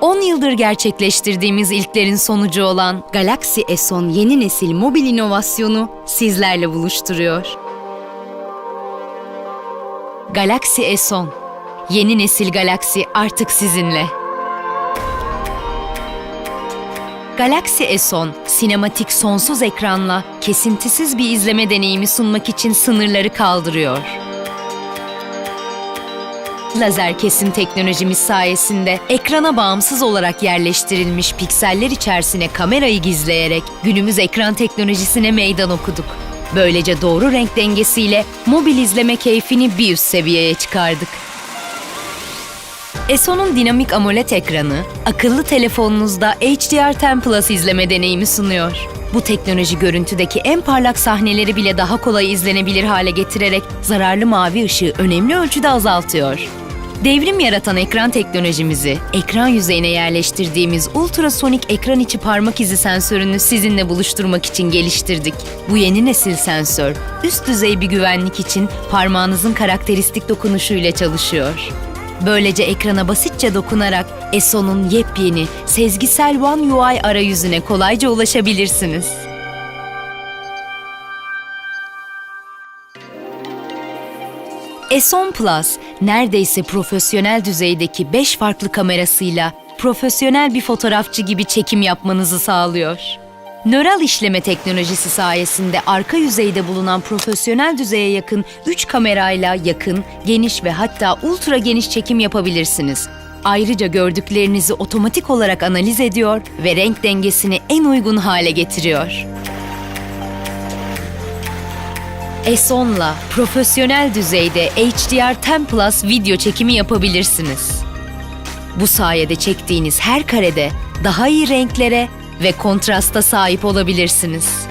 10 yıldır gerçekleştirdiğimiz ilklerin sonucu olan Galaxy S10 yeni nesil mobil inovasyonu sizlerle buluşturuyor. Galaxy S10 Yeni nesil Galaxy artık sizinle. Galaxy S10, sinematik sonsuz ekranla kesintisiz bir izleme deneyimi sunmak için sınırları kaldırıyor. Lazer kesim teknolojimiz sayesinde ekrana bağımsız olarak yerleştirilmiş pikseller içerisine kamerayı gizleyerek günümüz ekran teknolojisine meydan okuduk. Böylece doğru renk dengesiyle mobil izleme keyfini bir üst seviyeye çıkardık. ESO'nun dinamik AMOLED ekranı, akıllı telefonunuzda HDR10 Plus izleme deneyimi sunuyor. Bu teknoloji görüntüdeki en parlak sahneleri bile daha kolay izlenebilir hale getirerek zararlı mavi ışığı önemli ölçüde azaltıyor. Devrim yaratan ekran teknolojimizi, ekran yüzeyine yerleştirdiğimiz ultrasonik ekran içi parmak izi sensörünü sizinle buluşturmak için geliştirdik. Bu yeni nesil sensör, üst düzey bir güvenlik için parmağınızın karakteristik dokunuşuyla çalışıyor. Böylece ekrana basitçe dokunarak ESO'nun yepyeni, sezgisel One UI arayüzüne kolayca ulaşabilirsiniz. S10 Plus neredeyse profesyonel düzeydeki 5 farklı kamerasıyla profesyonel bir fotoğrafçı gibi çekim yapmanızı sağlıyor. Nöral işleme teknolojisi sayesinde arka yüzeyde bulunan profesyonel düzeye yakın 3 kamerayla yakın, geniş ve hatta ultra geniş çekim yapabilirsiniz. Ayrıca gördüklerinizi otomatik olarak analiz ediyor ve renk dengesini en uygun hale getiriyor. S10'la profesyonel düzeyde HDR10 Plus video çekimi yapabilirsiniz. Bu sayede çektiğiniz her karede daha iyi renklere ve kontrasta sahip olabilirsiniz.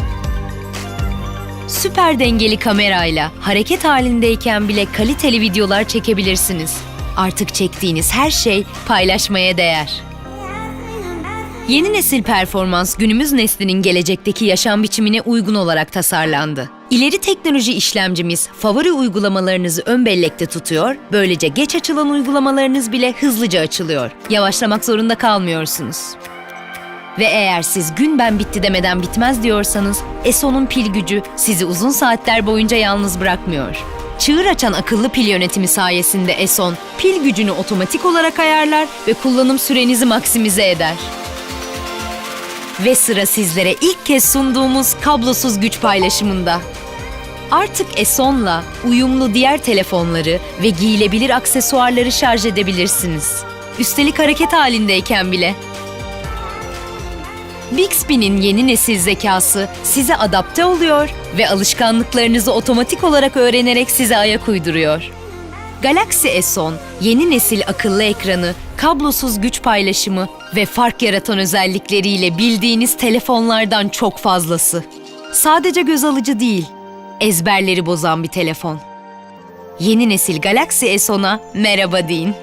Süper dengeli kamerayla hareket halindeyken bile kaliteli videolar çekebilirsiniz. Artık çektiğiniz her şey paylaşmaya değer. Yeni nesil performans günümüz neslinin gelecekteki yaşam biçimine uygun olarak tasarlandı. İleri teknoloji işlemcimiz favori uygulamalarınızı ön bellekte tutuyor, böylece geç açılan uygulamalarınız bile hızlıca açılıyor. Yavaşlamak zorunda kalmıyorsunuz. Ve eğer siz gün ben bitti demeden bitmez diyorsanız, ESO'nun pil gücü sizi uzun saatler boyunca yalnız bırakmıyor. Çığır açan akıllı pil yönetimi sayesinde ESON, pil gücünü otomatik olarak ayarlar ve kullanım sürenizi maksimize eder. Ve sıra sizlere ilk kez sunduğumuz kablosuz güç paylaşımında. Artık Eson'la uyumlu diğer telefonları ve giyilebilir aksesuarları şarj edebilirsiniz. Üstelik hareket halindeyken bile. Bixby'nin yeni nesil zekası size adapte oluyor ve alışkanlıklarınızı otomatik olarak öğrenerek size ayak uyduruyor. Galaxy S10 yeni nesil akıllı ekranı, kablosuz güç paylaşımı ve fark yaratan özellikleriyle bildiğiniz telefonlardan çok fazlası. Sadece göz alıcı değil, ezberleri bozan bir telefon. Yeni nesil Galaxy S10'a merhaba deyin.